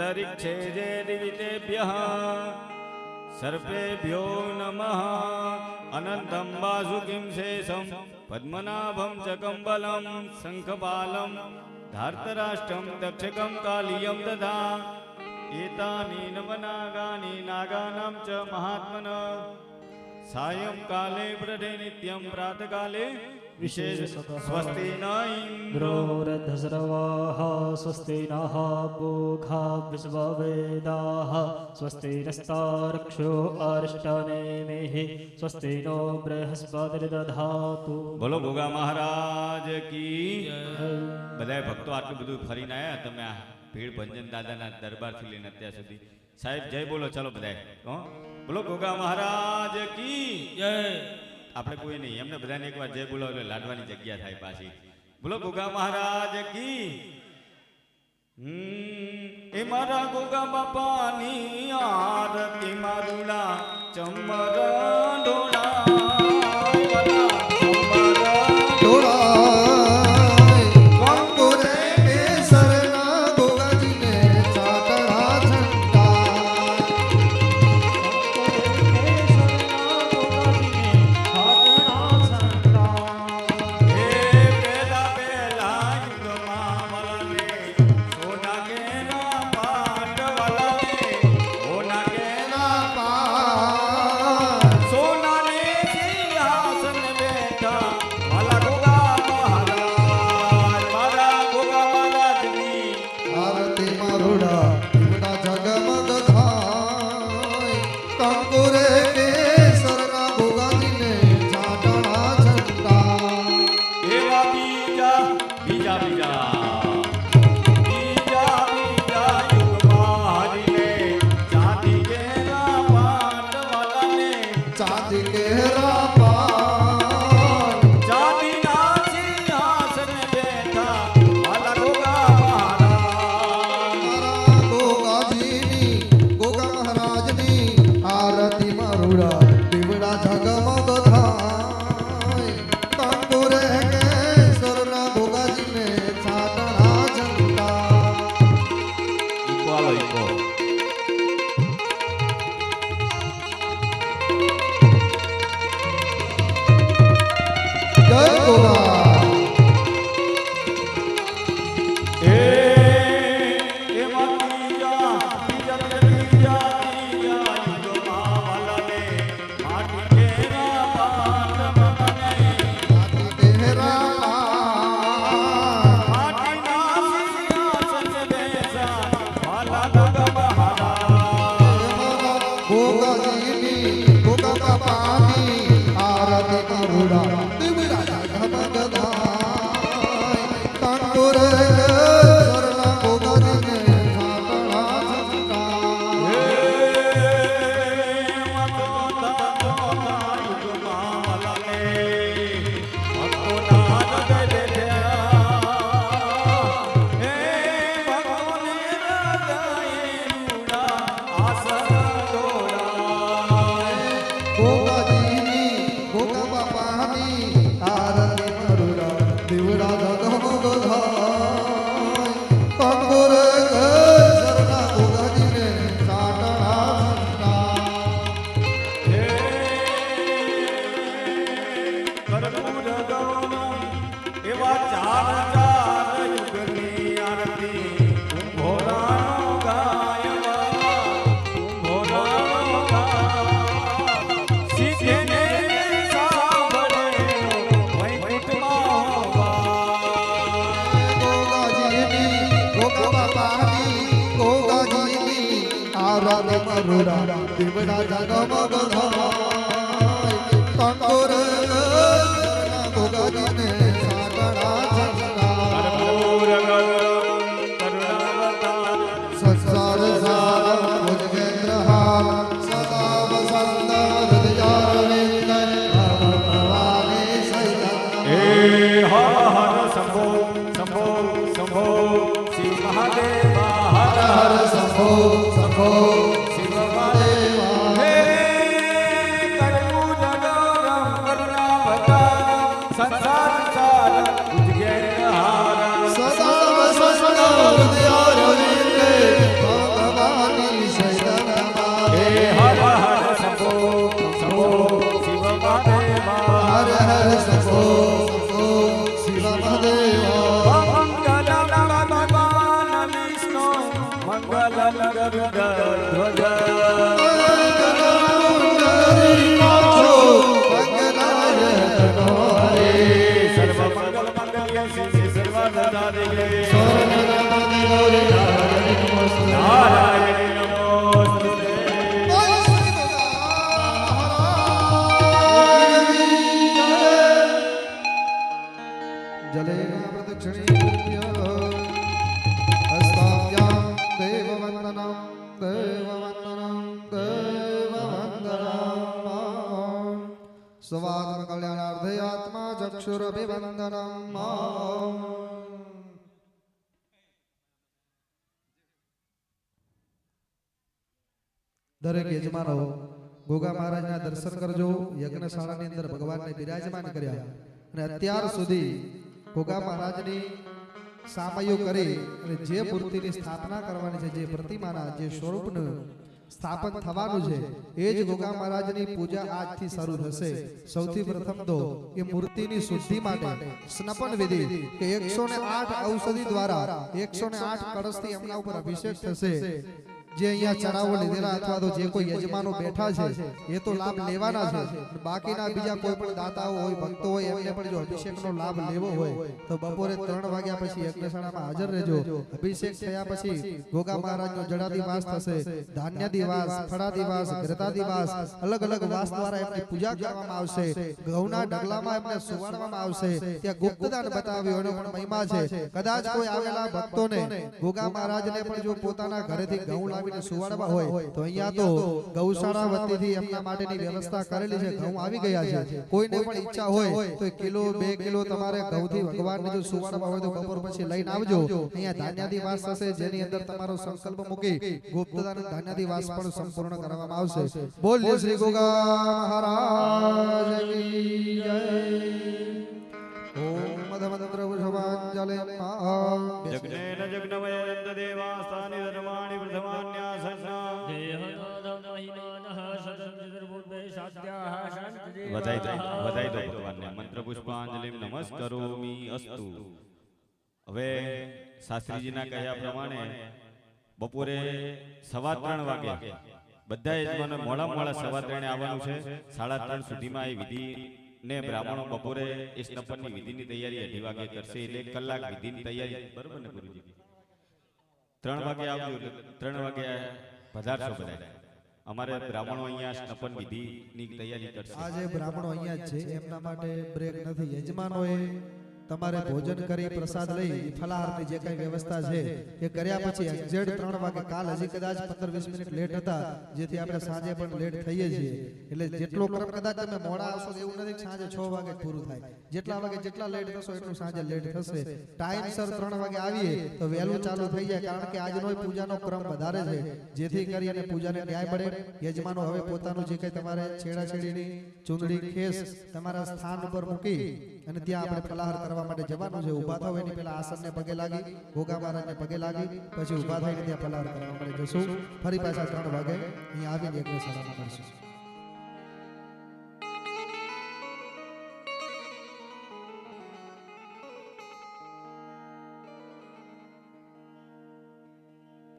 अंतरिक्षे जे दिवितेभ्यः सर्पेभ्यो नमः। अनन्तं वासुकिं शेषं, पद्मनाभं जगम्बलं शङ्खपालं, धार्तराष्ट्रं दक्षकं कालीयं तथा एतानि नवनागानि नागानां च महात्मन। महात्मनः सायंकाले प्रढे नित्यं, प्रातःकाले પ્રાતકાલે વિશેષ સ્વસ્તિ ન ઇન્દ્રો द्रोरधस्रवाः स्वस्ति नः पूखा विश्ववेदाः स्वस्ति नस्तारक्षो अरिष्टनेमिः स्वस्ति नो बृहस्पतिर्दधातु બોલો ભોગા મહારાજ કી બધાય ભક્તો આટલું બધું ફરીને આવ્યા તમે આ ભીડ ભંજન દાદાના દરબારથી લઈને અત્યાર સુધી સાહેબ જય બોલો ચાલો બધાય હો બોલો ભોગા મહારાજ કી જય આપણે કોઈ નહીં. એમને બધાને એકવાર જય બોલો એટલે લાડવાની જગ્યા થાય પાછી. બોલો ગોગા મહારાજ કી. એ મારા ગોગા બાપાની આરતી મારુડા ચમર ઢોળા ગોગાજીની ગોગા મહારાજની આરતી મારુડા દીવડા જગમગ થાય કંકુરે કેસરના ભોગાજીને ચાટણા છંટા ઈકો આલો ઈકો જય ગોગા ગોગા બાપાની ગોગાજીની આરાધે મરુડા દીવડા જગમગ ધમાય કંકોર ગોગાજીને સાગડા છંદા સંસાર સાર ચક્ષુરભિવંદનમ દરેક યજમાનો ગોગા મહારાજના દર્શન કરજો. યજ્ઞશાળાની અંદર ભગવાનને બિરાજમાન કર્યા. અને અત્યાર સુધી ગોગા મહારાજની સામયો કરી અને જે મૂર્તિની સ્થાપના કરવાની છે, જે પ્રતિમાના, જે સ્વરૂપનું સ્થાપન થવાનું છે. એ જ ગોગા મહારાજની પૂજા આજથી શરૂ થશે. સૌથી પ્રથમ તો એ મૂર્તિની શુદ્ધિ માટે સ્નપન વિધિ કે એકસો ને આઠ ઔષધિ દ્વારા એકસો ને આઠ કળશથી એમના ઉપર અભિષેક થશે. જે અહીંયા ચડાવો લીધેલા અથવા તો જે કોઈ યજમાનો બેઠા છે, એ તો લાભ લેવાના છે. બાકીના બીજા કોઈ પણ દાતાઓ હોય, ભક્તો હોય, એમને પણ જો અભિષેકનો લાભ લેવો હોય, તો બપોરે ત્રણ વાગ્યા પછી યજ્ઞશાળામાં હાજર રહેજો. અભિષેક થયા પછી ગોગા મહારાજનો જડાદી વાસ થશે ધાન્યાદી વાસ ફળાદી વાસ ગ્રતાદી વાસ અલગ અલગ વાસ દ્વારા એમની પૂજા કરવામાં આવશે. ઘઉંના ઢગલામાં એમને સુવાડવામાં આવશે. ત્યાં ગુપ્તદાન બતાવ્યું, એનો પણ મહિમા છે. કદાચ કોઈ આવેલા ભક્તોને ગોગા મહારાજને પણ જો પોતાના ઘરેથી ઘઉં લાવીને સુવાડવા હોય તો અહીંયા તો ગૌશાળા વતીથી એમના માટેની વ્યવસ્થા કરેલી છે ઘઉં આવી ગયા છે કોઈને પણ ઈચ્છા હોય તો એક કિલો બે કિલો તમારે ઘઉંથી ભગવાનને જો સુવાડવા હોય તો બપોર પછી લઈને આવજો અહીંયા ધાન્યાદી વાસ થશે જેની અંદર તમારો સંકલ્પ મૂકી ગુપ્તદાન અને ધાન્યાદી વાસ પણ સંપૂર્ણ કરવામાં આવશે બોલ્યો શ્રી ગોગા મહારાજ કી જય ઓમ મધમંત્ર વૃષભાંજલિ મહા જગ્નેન જગ્નમયંત દેવાસ્તાનિ ધર્માણિ વધાઈ દો વધાઈ દો ભગવાનને મંત્ર પુષ્પાંજલિ નમસ્કરોમી અસ્તુ હવે શાસ્ત્રીજીના કહ્યા પ્રમાણે બપોરે સવા ત્રણ વાગે બધા યજમાનો મોડા મોડા સવા ત્રણે આવવાનું છે. સાડા ત્રણ સુધીમાં એ વિધિ ને બ્રાહ્મણો બપોરે એ સ્નપનની વિધિની તૈયારી અઢી વાગે કરશે એટલે કલાક વિધિની તૈયારી. બરોબર ને ગુરુજી? ત્રણ વાગે આવજો ત્રણ વાગે પધારશો બધા અમારે બ્રાહ્મણો અહીંયા સ્નપન વિધિની તૈયારી કરશે. આજે બ્રાહ્મણો અહીંયા છે, એમના માટે બ્રેક નથી. યજમાનોએ તમારે ભોજન કરી પ્રસાદ લઈ ફલાહારની જે કઈ વ્યવસ્થા છે એ કર્યા પછી એક્ઝેક્ટ ત્રણ વાગે કાલ હજી કદાચ પંદર વીસ મિનિટ લેટ હતા જેથી આપણે સાંજે પણ લેટ થઈએ છીએ એટલે જેટલો ક્રમ કદાચ તમે મોડા આવશો તો એવું નથી કે સાંજે છ વાગે જ પૂરું થાય જેટલા વાગે જેટલા લેટ થશો એટલું સાંજે લેટ થશે ટાઈમસર ત્રણ વાગે આવીએ તો વહેલું ચાલુ થઈ જાય કારણ કે આજનો પૂજાનો ક્રમ વધારે છે જેથી કરી અને પૂજાને ન્યાય મળે યજમાનો હવે પોતાનું જે કંઈ તમારે છેડાછેડીની ચૂંદડી ખેસ તમારા સ્થાન ઉપર મૂકી અને ત્યાં આપણે ફલાહાર કરવા માટે જવાનું છે. ઊભા થાવ એની પહેલા આસનને પગે લાગી ગોગા મહારાજને પગે લાગી, પછી ઊભા થઈને ત્યાં ફલાહાર કરવા માટે જશું ફરી પાછા ત્રણ વાગે અહીંયા આવીને એક શાળામાં કરશું